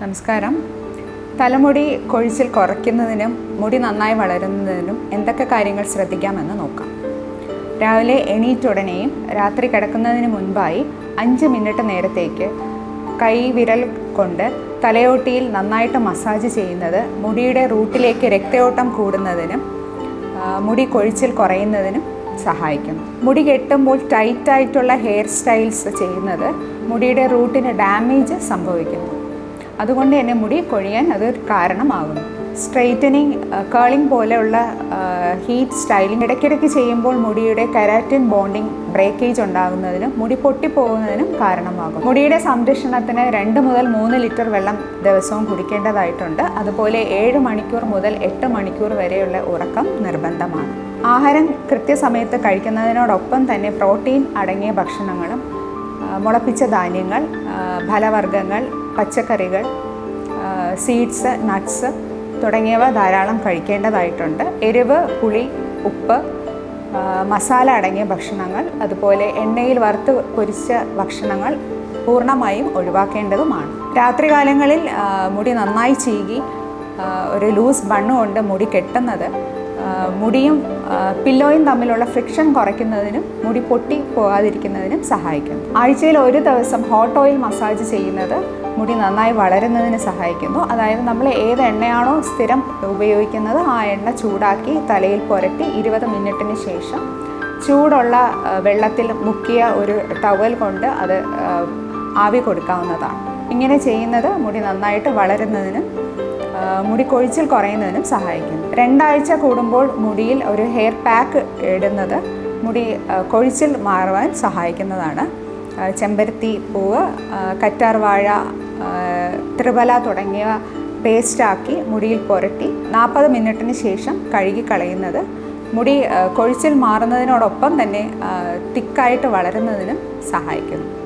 നമസ്കാരം. തലമുടി കൊഴിച്ചിൽ കുറയ്ക്കുന്നതിനും മുടി നന്നായി വളരുന്നതിനും എന്തൊക്കെ കാര്യങ്ങൾ ശ്രദ്ധിക്കാമെന്ന് നോക്കാം. രാവിലെ എണീറ്റുടനെയും രാത്രി കിടക്കുന്നതിന് മുൻപായി അഞ്ച് മിനിറ്റ് നേരത്തേക്ക് കൈ വിരൽ കൊണ്ട് തലയോട്ടിയിൽ നന്നായിട്ട് മസാജ് ചെയ്യുന്നത് മുടിയുടെ റൂട്ടിലേക്ക് രക്തയോട്ടം കൂടുന്നതിനും മുടി കൊഴിച്ചിൽ കുറയുന്നതിനും സഹായിക്കുന്നു മുടി കെട്ടുമ്പോൾ ടൈറ്റായിട്ടുള്ള ഹെയർ സ്റ്റൈൽസ് ചെയ്യുന്നത് മുടിയുടെ റൂട്ടിന് ഡാമേജ് സംഭവിക്കുന്നു. അതുകൊണ്ട് തന്നെ മുടി കൊഴിയാൻ അത് കാരണമാകുന്നു. സ്ട്രെയിറ്റനിങ് കേളിംഗ് പോലെയുള്ള ഹീറ്റ് സ്റ്റൈലിംഗ് ഇടയ്ക്കിടയ്ക്ക് ചെയ്യുമ്പോൾ മുടിയുടെ കെരാറ്റിൻ ബോണ്ടിങ് ബ്രേക്കേജ് ഉണ്ടാകുന്നതിനും മുടി പൊട്ടിപ്പോകുന്നതിനും കാരണമാകും മുടിയുടെ സംരക്ഷണത്തിന് രണ്ട് മുതൽ മൂന്ന് ലിറ്റർ വെള്ളം ദിവസവും കുടിക്കേണ്ടതായിട്ടുണ്ട്. അതുപോലെ ഏഴ് മണിക്കൂർ മുതൽ എട്ട് മണിക്കൂർ വരെയുള്ള ഉറക്കം നിർബന്ധമാണ്. ആഹാരം കൃത്യസമയത്ത് കഴിക്കുന്നതിനോടൊപ്പം തന്നെ പ്രോട്ടീൻ അടങ്ങിയ ഭക്ഷണങ്ങളും ആ, മുളപ്പിച്ച ധാന്യങ്ങൾ ഫലവർഗങ്ങൾ പച്ചക്കറികൾ സീഡ്സ് നട്ട്സ് തുടങ്ങിയവ ധാരാളം കഴിക്കേണ്ടതായിട്ടുണ്ട്. എരിവ് പുളി ഉപ്പ് മസാല അടങ്ങിയ ഭക്ഷണങ്ങൾ അതുപോലെ എണ്ണയിൽ വറുത്ത് പൊരിച്ച ഭക്ഷണങ്ങൾ പൂർണമായും ഒഴിവാക്കേണ്ടതുമാണ്. രാത്രികാലങ്ങളിൽ മുടി നന്നായി ചീകി ഒരു ലൂസ് ബണ്ണ് കൊണ്ട് മുടി കെട്ടുന്നത്. മുടിയും പില്ലോയും തമ്മിലുള്ള ഫ്രിക്ഷൻ കുറയ്ക്കുന്നതിനും മുടി പൊട്ടി പോകാതിരിക്കുന്നതിനും സഹായിക്കും. ആഴ്ചയിൽ ഒരു ദിവസം ഹോട്ട് ഓയിൽ മസാജ് ചെയ്യുന്നത് മുടി നന്നായി വളരുന്നതിന് സഹായിക്കുന്നു. അതായത് നമ്മൾ ഏത് എണ്ണയാണോ സ്ഥിരം ഉപയോഗിക്കുന്നത് ആ എണ്ണ ചൂടാക്കി തലയിൽ പുരട്ടി ഇരുപത് മിനിറ്റിന് ശേഷം ചൂടുള്ള വെള്ളത്തിൽ മുക്കിയ ഒരു ടവൽ കൊണ്ട് അത് ആവി കൊടുക്കാവുന്നതാണ്. ഇങ്ങനെ ചെയ്യുന്നത് മുടി നന്നായിട്ട് വളരുന്നതിനും മുടി കൊഴിച്ചിൽ കുറയുന്നതിനും സഹായിക്കുന്നു. രണ്ടാഴ്ച കൂടുമ്പോൾ മുടിയിൽ ഒരു ഹെയർ പാക്ക് ഇടുന്നത് മുടി കൊഴിച്ചിൽ മാറുവാൻ സഹായിക്കുന്നതാണ്. ചെമ്പരത്തി പൂവ് ആ, ത്രിഫല തുടങ്ങിയവ പേസ്റ്റാക്കി മുടിയിൽ പുരട്ടി നാൽപ്പത് മിനിറ്റിന് ശേഷം കഴുകി കളയുന്നത്. മുടി കൊഴിച്ചിൽ മാറുന്നതിനോടൊപ്പം തന്നെ തിക്കായിട്ട് വളരുന്നതിനും സഹായിക്കുന്നു.